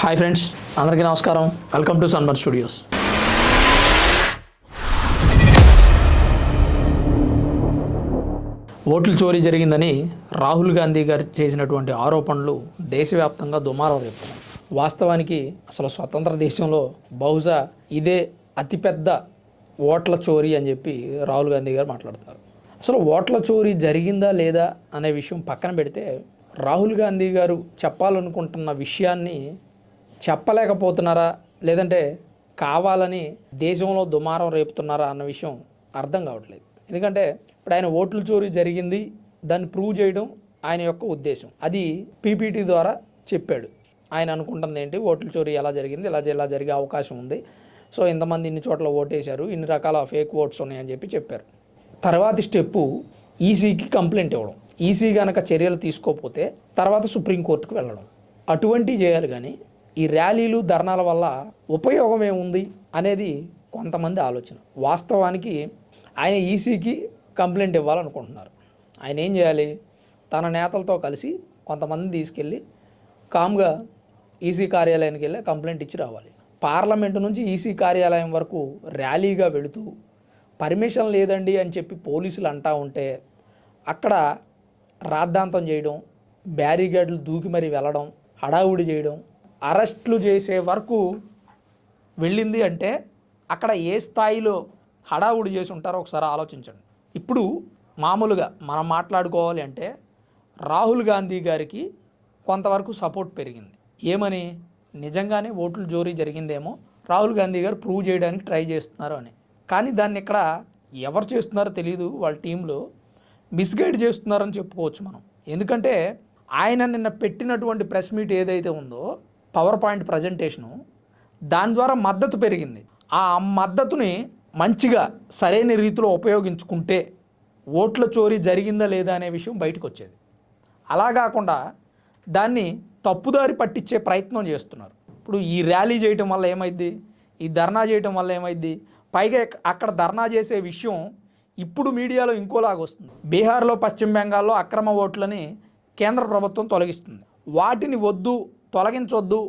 Hi friends అందరికీ నమస్కారం. Welcome to Sunbar Studios. ఓట్ల చోరీ జరిగిందని రాహుల్ గాంధీ గారు చేసినటువంటి ఆరోపణలు దేశవ్యాప్తంగా దుమారం రేపుతున్నాయి వాస్తవానికి అసలు స్వతంత్ర దేశంలో బహుశా ఇదే అతిపెద్ద ఓట్ల చోరీ అని చెప్పి రాహుల్ గాంధీ గారు మాట్లాడుతున్నారు. అసలు ఓట్ల చోరీ జరిగిందా లేదా అనే విషయం పక్కన పెడితే రాహుల్ గాంధీ గారు చెప్పాలనుకుంటున్న విషయాన్ని చెప్పలేకపోతున్నారా? లేదంటే కావాలని దేశంలో దుమారం రేపుతున్నారా అన్న విషయం అర్థం కావట్లేదు. ఎందుకంటే ఇప్పుడు ఆయన ఓట్ల చోరీ జరిగింది దాన్ని ప్రూవ్ చేయడం ఆయన యొక్క ఉద్దేశం. అది పీపీటీ ద్వారా చెప్పాడు. ఆయన అనుకుంటుంది ఏంటి ఓట్ల చోరీ ఎలా జరిగింది ఇలా ఇలా జరిగే అవకాశం ఉంది. సో ఇంతమంది ఇన్ని చోట్ల ఓటేశారు ఇన్ని రకాల ఫేక్ ఓట్స్ ఉన్నాయని చెప్పి చెప్పారు. తర్వాతి స్టెప్పు ఈసీకి కంప్లైంట్ ఇవ్వడం. ఈసీ కనుక చర్యలు తీసుకోకపోతే తర్వాత సుప్రీంకోర్టుకు వెళ్ళడం. అటువంటివి చేయాలి కానీ ఈ ర్యాలీలు ధర్నాల వల్ల ఉపయోగం ఏముంది అనేది కొంతమంది ఆలోచన. వాస్తవానికి ఆయన ఈసీకి కంప్లైంట్ ఇవ్వాలనుకుంటున్నారు. ఆయన ఏం చేయాలి? తన నేతలతో కలిసి కొంతమంది తీసుకెళ్ళి కామ్గా ఈసీ కార్యాలయానికి వెళ్ళి కంప్లైంట్ ఇచ్చి రావాలి. పార్లమెంటు నుంచి ఈసీ కార్యాలయం వరకు ర్యాలీగా వెళుతూ పర్మిషన్ లేదండి అని చెప్పి పోలీసులు అంటా ఉంటే అక్కడ రాద్ధాంతం చేయడం బ్యారిగేడ్లు దూకి మరీ వెళ్ళడం హడావుడి చేయడం అరెస్టులు చేసే వరకు వెళ్ళింది అంటే అక్కడ ఏ స్థాయిలో హడావుడి చేసి ఉంటారో ఒకసారి ఆలోచించండి. ఇప్పుడు మామూలుగా మనం మాట్లాడుకోవాలి అంటే రాహుల్ గాంధీ గారికి కొంతవరకు సపోర్ట్ పెరిగింది. ఏమని? నిజంగానే ఓట్లు జోరీ జరిగిందేమో రాహుల్ గాంధీ గారు ప్రూవ్ చేయడానికి ట్రై చేస్తున్నారు అని. కానీ దాన్ని ఇక్కడ ఎవరు చేస్తున్నారో తెలియదు వాళ్ళ టీంలో మిస్గైడ్ చేస్తున్నారని చెప్పుకోవచ్చు మనం. ఎందుకంటే ఆయన నిన్న పెట్టినటువంటి ప్రెస్ మీట్ ఏదైతే ఉందో పవర్ పాయింట్ ప్రజెంటేషను దాని ద్వారా మద్దతు పెరిగింది. ఆ మద్దతుని మంచిగా సరైన రీతిలో ఉపయోగించుకుంటే ఓట్ల చోరీ జరిగిందా లేదా అనే విషయం బయటకు వచ్చేది అలా కాకుండా దాన్ని తప్పుదారి పట్టించే ప్రయత్నం చేస్తున్నారు. ఇప్పుడు ఈ ర్యాలీ చేయటం వల్ల ఏమైద్ది? ఈ ధర్నా చేయటం వల్ల ఏమైద్ది? పైగా అక్కడ ధర్నా చేసే విషయం ఇప్పుడు మీడియాలో ఇంకోలాగా వస్తుంది. బీహార్లో పశ్చిమ బెంగాల్లో అక్రమ ఓట్లని కేంద్ర ప్రభుత్వం తొలగిస్తుంది. వాటిని వద్దు తొలగించొద్దు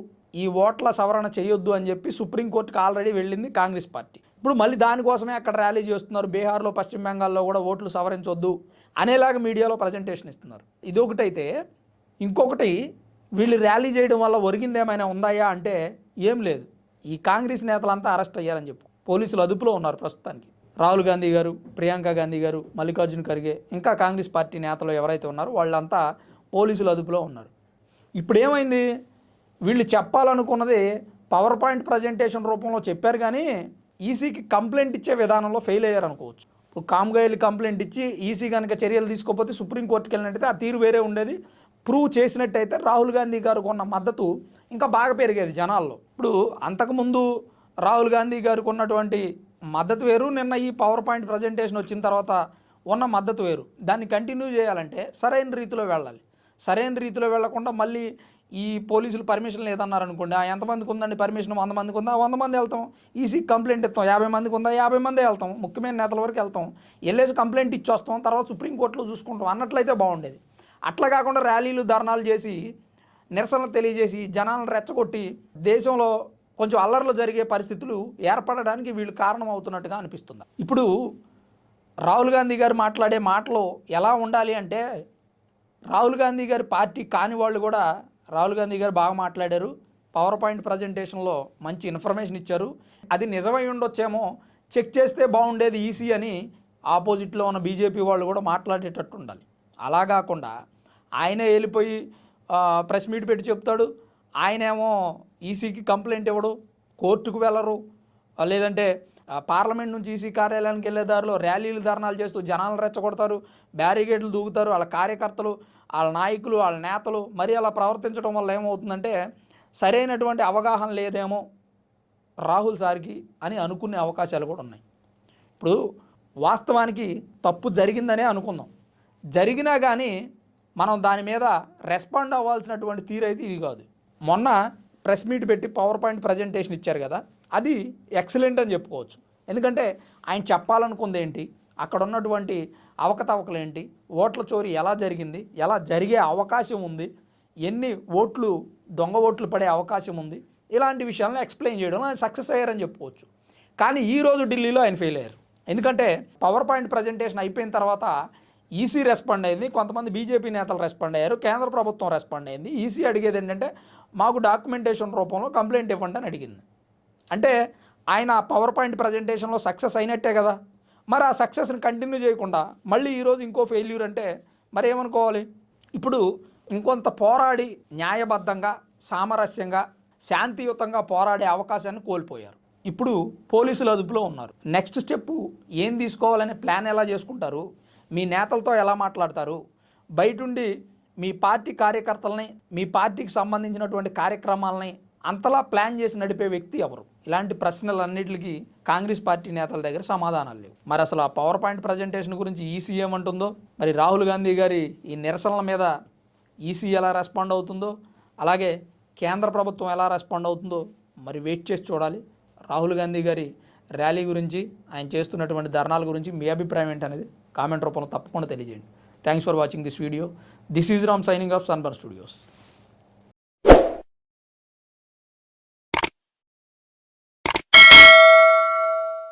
ఈ ఓట్ల సవరణ చేయొద్దు అని చెప్పి సుప్రీంకోర్టుకు ఆల్రెడీ వెళ్ళింది కాంగ్రెస్ పార్టీ. ఇప్పుడు మళ్ళీ దానికోసమే అక్కడ ర్యాలీ చేస్తున్నారు. బీహార్లో పశ్చిమ బెంగాల్లో కూడా ఓట్లు సవరించొద్దు అనేలాగా మీడియాలో ప్రజెంటేషన్ ఇస్తున్నారు. ఇది ఒకటైతే ఇంకొకటి వీళ్ళు ర్యాలీ చేయడం వల్ల ఒరిగింది ఏమైనా ఉందాయా అంటే ఏం లేదు. ఈ కాంగ్రెస్ నేతలంతా అరెస్ట్ అయ్యారని చెప్పు. పోలీసులు అదుపులో ఉన్నారు ప్రస్తుతానికి. రాహుల్ గాంధీ గారు ప్రియాంక గాంధీ గారు మల్లికార్జున్ ఖర్గే ఇంకా కాంగ్రెస్ పార్టీ నేతలు ఎవరైతే ఉన్నారో వాళ్ళంతా పోలీసులు అదుపులో ఉన్నారు. ఇప్పుడు ఏమైంది వీళ్ళు చెప్పాలనుకున్నది పవర్ పాయింట్ ప్రజెంటేషన్ రూపంలో చెప్పారు కానీ ఈసీకి కంప్లైంట్ ఇచ్చే విధానంలో ఫెయిల్ అయ్యారు అనుకోవచ్చు. ఇప్పుడు కామ్గాయలు కంప్లైంట్ ఇచ్చి ఈసీ కనుక చర్యలు తీసుకోకపోతే సుప్రీంకోర్టుకి వెళ్ళినట్టయితే ఆ తీరు వేరే ఉండేది. ప్రూవ్ చేసినట్టయితే రాహుల్ గాంధీ గారు కొన్న మద్దతు ఇంకా బాగా పెరిగేది జనాల్లో. ఇప్పుడు అంతకుముందు రాహుల్ గాంధీ గారు కొన్నటువంటి మద్దతు వేరు నిన్న ఈ పవర్ పాయింట్ ప్రజెంటేషన్ వచ్చిన తర్వాత ఉన్న మద్దతు వేరు. దాన్ని కంటిన్యూ చేయాలంటే సరైన రీతిలో వెళ్ళాలి. సరైన రీతిలో వెళ్ళకుండా మళ్ళీ ఈ పోలీసులు పర్మిషన్ లేదన్నారు అనుకోండి ఆ ఎంతమందికి ఉందండి పర్మిషన్ వంద మందికి ఉందా? వంద మంది వెళ్తాం. ఈసీ కంప్లైంట్ ఇస్తాం. యాభై మందికి ఉందా? యాభై మందే వెళ్తాం. ముఖ్యమైన నేతల వరకు వెళ్తాం. వెళ్ళేసి కంప్లైంట్ ఇచ్చొస్తాం. తర్వాత సుప్రీంకోర్టులో చూసుకుంటాం. అన్నట్లయితే బాగుండేది. అట్లా కాకుండా ర్యాలీలు ధర్నాలు చేసి నిరసనలు తెలియజేసి జనాలను రెచ్చగొట్టి దేశంలో కొంచెం అల్లర్లు జరిగే పరిస్థితులు ఏర్పడడానికి వీళ్ళు కారణం అవుతున్నట్టుగా అనిపిస్తుంది. ఇప్పుడు రాహుల్ గాంధీ గారు మాట్లాడే మాటలు ఎలా ఉండాలి అంటే రాహుల్ గాంధీ గారి పార్టీ కాని వాళ్ళు కూడా రాహుల్ గాంధీ గారు బాగా మాట్లాడారు. పవర్ పాయింట్ ప్రజెంటేషన్లో మంచి ఇన్ఫర్మేషన్ ఇచ్చారు. అది నిజమై ఉండొచ్చేమో చెక్ చేస్తే బాగుండేది ఈసీ అని ఆపోజిట్లో ఉన్న బీజేపీ వాళ్ళు కూడా మాట్లాడేటట్టు ఉండాలి. అలా కాకుండా ఆయనే వెళ్ళిపోయి ప్రెస్ మీట్ పెట్టి చెప్తాడు. ఆయనేమో ఈసీకి కంప్లైంట్ ఇవ్వడు కోర్టుకు వెళ్ళరు. లేదంటే పార్లమెంట్ నుంచి ఈసీ కార్యాలయానికి వెళ్ళే దారిలో ర్యాలీలు ధర్నాలు చేస్తూ జనాలను రెచ్చగొడతారు బ్యారిగేడ్లు దూకుతారు. వాళ్ళ కార్యకర్తలు వాళ్ళ నాయకులు వాళ్ళ నేతలు మరి అలా ప్రవర్తించడం వల్ల ఏమవుతుందంటే సరైనటువంటి అవగాహన లేదేమో రాహుల్ సార్కి అని అనుకునే అవకాశాలు కూడా ఉన్నాయి. ఇప్పుడు వాస్తవానికి తప్పు జరిగిందనే అనుకుందాం. జరిగినా కానీ మనం దాని మీద రెస్పాండ్ అవ్వాల్సినటువంటి తీరు అయితే ఇది కాదు. మొన్న ప్రెస్ మీట్ పెట్టి పవర్ పాయింట్ ప్రజెంటేషన్ ఇచ్చారు కదా. అది ఎక్సలెంట్ అని చెప్పుకోవచ్చు. ఎందుకంటే ఆయన చెప్పాలనుకుంది ఏంటి? అక్కడ ఉన్నటువంటి అవకతవకలు ఏంటి? ఓట్ల చోరీ ఎలా జరిగింది? ఎలా జరిగే అవకాశం ఉంది? ఎన్ని ఓట్లు దొంగ ఓట్లు పడే అవకాశం ఉంది? ఇలాంటి విషయాలను ఎక్స్ప్లెయిన్ చేయడం ఆయన సక్సెస్ అయ్యారని చెప్పుకోవచ్చు. కానీ ఈ రోజు ఢిల్లీలో ఆయన ఫెయిల్ అయ్యారు. ఎందుకంటే పవర్ పాయింట్ ప్రజెంటేషన్ అయిపోయిన తర్వాత ఈసీ రెస్పాండ్ అయింది కొంతమంది బీజేపీ నేతలు రెస్పాండ్ అయ్యారు కేంద్ర ప్రభుత్వం రెస్పాండ్ అయింది. ఈసీ అడిగేది ఏంటంటే మాకు డాక్యుమెంటేషన్ రూపంలో కంప్లైంట్ ఇవ్వండి అని అడిగింది. అంటే ఆయన పవర్ పాయింట్ ప్రజెంటేషన్లో సక్సెస్ అయినట్టే కదా. మరి ఆ సక్సెస్ని కంటిన్యూ చేయకుండా మళ్ళీ ఈరోజు ఇంకో ఫెయిల్యూర్ అంటే మరి ఏమనుకోవాలి? ఇప్పుడు ఇంకొంత పోరాడి న్యాయబద్ధంగా సామరస్యంగా శాంతియుతంగా పోరాడే అవకాశాన్ని కోల్పోయారు. ఇప్పుడు పోలీసులు అదుపులో ఉన్నారు. నెక్స్ట్ స్టెప్ ఏం తీసుకోవాలనే ప్లాన్ ఎలా చేసుకుంటారు? మీ నేతలతో ఎలా మాట్లాడతారు? బయటుండి మీ పార్టీ కార్యకర్తలని మీ పార్టీకి సంబంధించినటువంటి కార్యక్రమాలని అంతలా ప్లాన్ చేసి నడిపే వ్యక్తి ఎవరు? ఇలాంటి ప్రశ్నలన్నిటికీ కాంగ్రెస్ పార్టీ నేతల దగ్గర సమాధానాలు లేవు. మరి అసలు ఆ పవర్ పాయింట్ ప్రజెంటేషన్ గురించి ఈసీ ఏమంటుందో మరి రాహుల్ గాంధీ గారి ఈ నిరసనల మీద ఈసీ ఎలా రెస్పాండ్ అవుతుందో? అలాగే కేంద్ర ప్రభుత్వం ఎలా రెస్పాండ్ అవుతుందో మరి వెయిట్ చేసి చూడాలి. రాహుల్ గాంధీ గారి ర్యాలీ గురించి ఆయన చేస్తున్నటువంటి ధర్నాల గురించి మీ అభిప్రాయం ఏంటనేది కామెంట్ రూపంలో తప్పకుండా తెలియజేయండి. Thanks for watching this video this is Ram signing off సన్బర్ studios